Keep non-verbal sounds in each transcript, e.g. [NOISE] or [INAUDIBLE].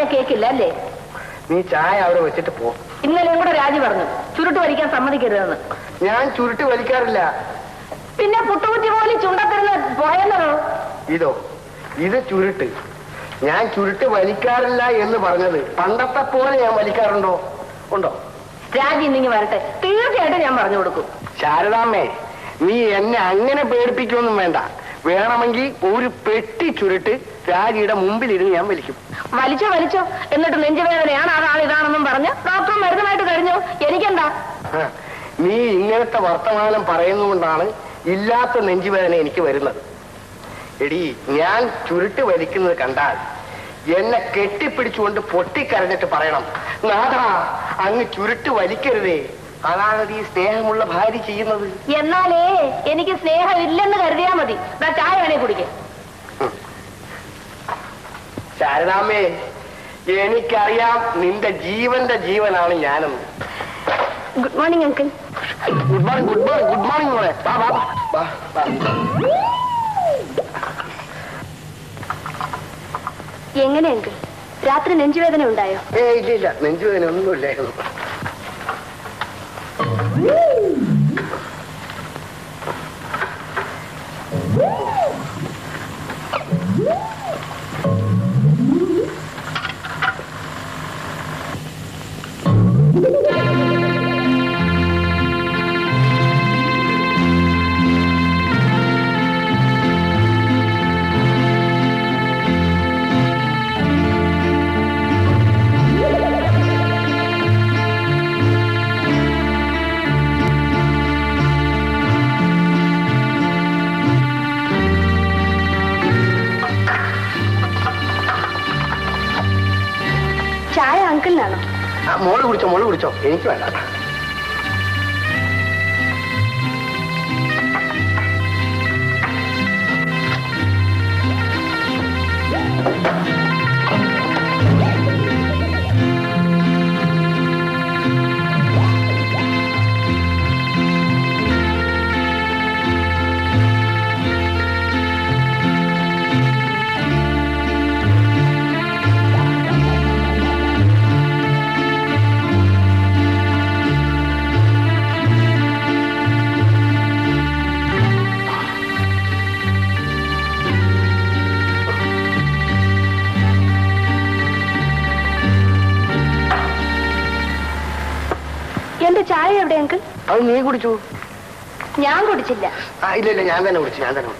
പറഞ്ഞ കേക്കില്ല അല്ലേ? നീ ചായ അവിടെ വെച്ചിട്ട് പോ. ഇന്നലെ കൂടെ രാജി പറഞ്ഞു. ചുരുട്ട് വലിക്കാൻ സമ്മതിക്കരുതെന്ന്. ഞാൻ ചുരുട്ട് വലിക്കാറില്ല. പിന്നെ പുട്ടുകുറ്റി പോലെ ചുണ്ടത്തിരുന്ന് പോയെന്നോ? ഇതോ ഇത് ചുരുട്ട്. ഞാൻ ചുരുട്ട് വലിക്കാറില്ല എന്ന് പറഞ്ഞത് പണ്ടത്തെ പോലെ ഞാൻ വലിക്കാറുണ്ടോ? ഉണ്ടോ? രാജി ഇന്നിങ്ങി വരട്ടെ. തീർച്ചയായിട്ടും ഞാൻ പറഞ്ഞു കൊടുക്കും. ശാരദാമ്മേ നീ എന്നെ അങ്ങനെ പേടിപ്പിക്കൊന്നും വേണ്ട. വേണമെങ്കിൽ ഒരു പെട്ടി ചുരുട്ട് രാജിയുടെ മുമ്പിലിരുന്ന് ഞാൻ വലിക്കും. വലിച്ചോ വലിച്ചോ. എന്നിട്ട് നെഞ്ചുവേദനയാണ് ആ ഇതാണെന്നും പറഞ്ഞ് ഡോക്ടർ മരുന്നുമായിട്ട് കഴിഞ്ഞു. എനിക്കെന്താ? നീ ഇങ്ങനത്തെ വർത്തമാനം പറയുന്നതുകൊണ്ടാണ് ഇല്ലാത്ത നെഞ്ചുവേദന എനിക്ക് വരുന്നത്. എടി ഞാൻ ചുരുട്ട് വലിക്കുന്നത് കണ്ടാൽ എന്നെ കെട്ടിപ്പിടിച്ചുകൊണ്ട് പൊട്ടിക്കരഞ്ഞിട്ട് പറയണം. നാഥാ അങ്ങ് ചുരുട്ട് വലിക്കരുതേ. അതാണ് ഈ സ്നേഹമുള്ള ഭാര്യ ചെയ്യുന്നത്. എന്നാലേ എനിക്ക് സ്നേഹം ഇല്ലെന്ന് കരുതിയാ മതി. ചായ വേണേ കുടിക്കേ. ശാരദാമ്മേ എനിക്കറിയാം നിന്റെ ജീവന്റെ ജീവനാണ് ഞാനെന്ന്. Good morning uncle good morning good morning good morning മോളെ. വാ വാ വാ. എങ്ങനെ അങ്കിൾ രാത്രി നെഞ്ചുവേദന ഉണ്ടായോ? ഏ ഇല്ല ഇല്ല. നെഞ്ചുവേദന ഒന്നുമില്ലായിരുന്നു. ചായ മോൾ കുടിച്ചോ മോൾ കുടിച്ചോ. എനിക്ക് വേണ്ട. ചായ എവിടെ അങ്കിൾ അത് നീ കുടിച്ചു. ഞാൻ കുടിച്ചില്ല. ഇല്ല ഇല്ല ഞാൻ തന്നെ കുടിച്ചു ഞാൻ തന്നെ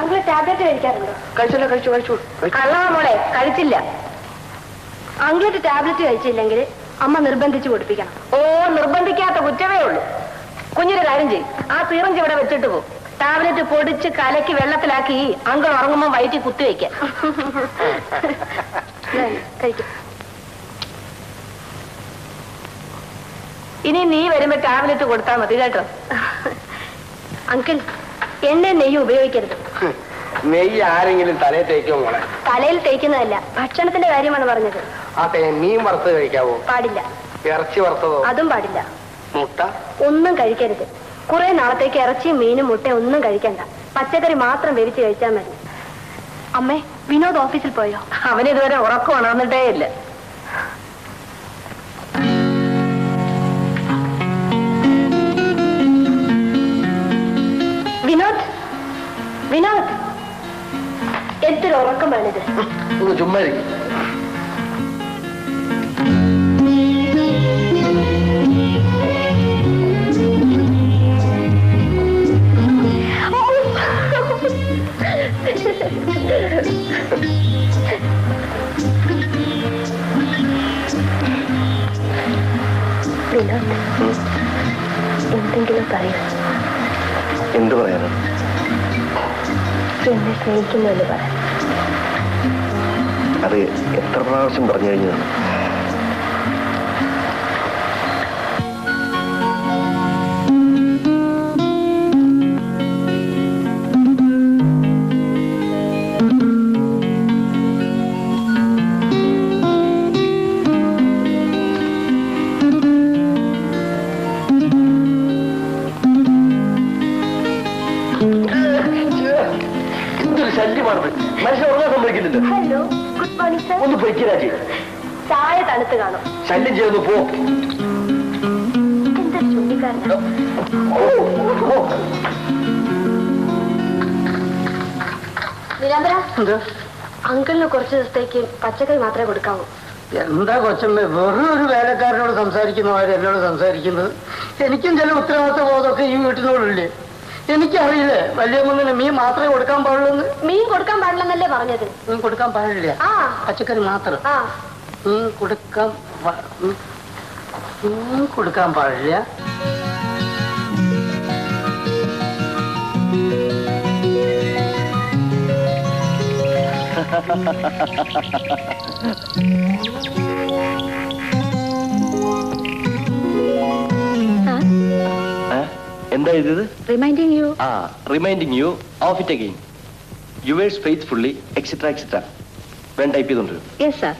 അങ്കിൾ ടാബ്ലറ്റ് കഴിക്കാറുണ്ടോ? കഴിച്ചല്ലോ കഴിച്ചു കഴിച്ചു. കള്ളവാ മോളെ കഴിച്ചില്ല. അങ്കിളിട്ട് ടാബ്ലറ്റ് കഴിച്ചില്ലെങ്കിൽ അമ്മ നിർബന്ധിച്ചു കൊടുപ്പിക്കണം. ഓ നിർബന്ധിക്കാത്ത കുറ്റമേ ഉള്ളൂ. കുഞ്ഞിന്റെ കാര്യം ചെയ്യും. ആ സിറഞ്ച് ഇവിടെ വെച്ചിട്ട് പോകും ടാബ്ലറ്റ് പൊടിച്ച് കലക്കി വെള്ളത്തിലാക്കി അങ്കിൾ ഉറങ്ങുമ്പോൾ വയറ്റി കുത്തിവെക്കാം [LAUGHS] കഴിക്കും. ഇനി നീ വരുമ്പോ ടാബ്ലറ്റ് കൊടുത്താൽ മതി കേട്ടോ. അങ്കിൾ എന്നെ നെയ്യ് ഉപയോഗിക്കരുത്. നെയ്യ് ആരെങ്കിലും തലയിൽ തേക്കോ മോളെ? തലയിൽ തേക്കുന്നതല്ല ഭക്ഷണത്തിന്റെ കാര്യമാണ് പറഞ്ഞത്. അതെ മീൻ വറുത്ത് കഴിക്കാവോ? പാടില്ല. ഇറച്ചി വറുത്തതോ? അതും പാടില്ല. മുട്ട? ഒന്നും കഴിക്കരുത്. കുറെ നാളത്തേക്ക് ഇറച്ചിയും മീനും മുട്ടയും ഒന്നും കഴിക്കണ്ട. പച്ചക്കറി മാത്രം വേവിച്ച് കഴിച്ചാൽ മതി. അമ്മേ വിനോദ് ഓഫീസിൽ പോയോ? അവനിതുവരെ ഇതുവരെ ഉറക്കം ഉണർന്നിട്ടേ ഇല്ല. ഒന്ന് ചുമ്മാ എന്തെങ്കിലും പറയൂ. എന്ത് പറയാനാണ് എന്നെ സ്നേഹിക്കുന്നുവെന്ന് പറ. അത് എത്ര പ്രാവശ്യം പറഞ്ഞു കഴിഞ്ഞതാണ്? മനുഷ്യൻ ഉറങ്ങാൻ സമ്മതിക്കുന്നില്ല. Hello good morning sir. ഒന്ന് പൊയ്ക്ക് രാജി. ചായ തണുത്ത് കാണും. ശല്യം ചെയ്യുന്നു പോ. എന്താ ഓ. എന്താ? അങ്കിളിന് കുറച്ച് ദിവസത്തേക്ക് പച്ചക്കറി മാത്രമേ കൊടുക്കാവൂ. എന്താ കൊച്ചമ്മ വെറും ഒരു വേലക്കാരനോട് സംസാരിക്കുന്നവരെന്നോട് എന്നോട് സംസാരിക്കുന്നത്? എനിക്കും ചില ഉത്തരവാദിത്ത ബോധമൊക്കെ ഈ വീട്ടിനോടില്ലേ? എനിക്കറിയില്ലേ വലിയ മുന്നിന് മീൻ മാത്രമേ കൊടുക്കാൻ പാടുള്ളൂ മീൻ കൊടുക്കാൻ പാടില്ലെന്നല്ലേ പറഞ്ഞത്? മീൻ കൊടുക്കാൻ പാടില്ല. ആ. പച്ചക്കറി മാത്രം. ആ. മീൻ കൊടുക്കാൻ മീൻ- കൊടുക്കാൻ പാടില്ല. [LAUGHS] എന്താ ഇത്? Reminding you uh reminding you of it again yours faithfully etcetera etcetera വേണ്ട ടൈപ്പ് ചെയ്തോണ്ട് യെസ് സാർ